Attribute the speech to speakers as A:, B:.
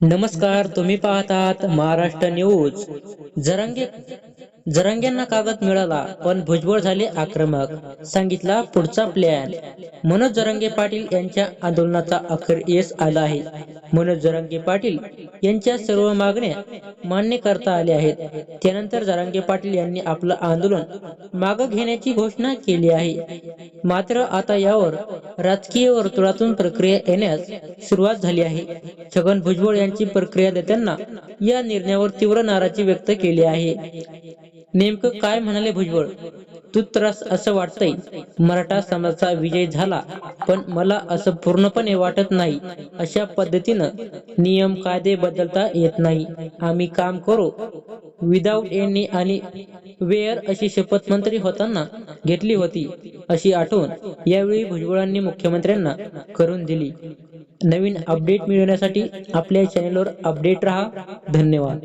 A: नमस्कार तुम्ही पाहतात महाराष्ट्र न्यूज. जरंगे जरंग्यांना कागद मिळाला पण भुजबळ झाले आक्रमक. सांगितला पुढचा प्लॅन मनोज जरंगे पाटील यांच्या आंदोलनाचा अखेर यश आला आहे. मनोज जरंगे पाटील यांच्या सर्व मागण्या मान्य करता आल्या आहेत. त्यानंतर जरंगे पाटील यांनी आपलं आंदोलन मागं घेण्याची घोषणा केली आहे. मात्र आता यावर राजकीय वर्तुळातून प्रक्रिया येण्यास सुरुवात झाली आहे. छगन भुजबळ यांची प्रक्रिया देताना या निर्णयावर तीव्र नाराजी व्यक्त केली आहे. नेमकं काय म्हणाले भुजबळ? तू त्रास असं वाटतंय मराठा समाजाचा विजय झाला पण मला असं पूर्णपणे वाटत नाही. अशा पद्धतीनं नियम कायदे बदलता येत नाही. आम्ही काम करू. विदाऊट एनी आणि वेअर अशी शपथ मंत्री होताना घेतली होती अशी आठवण यावेळी भुजबळांनी मुख्यमंत्र्यांना करून दिली. नवीन अपडेट मिळवण्यासाठी आपल्या चॅनेलवर अपडेट रहा. धन्यवाद.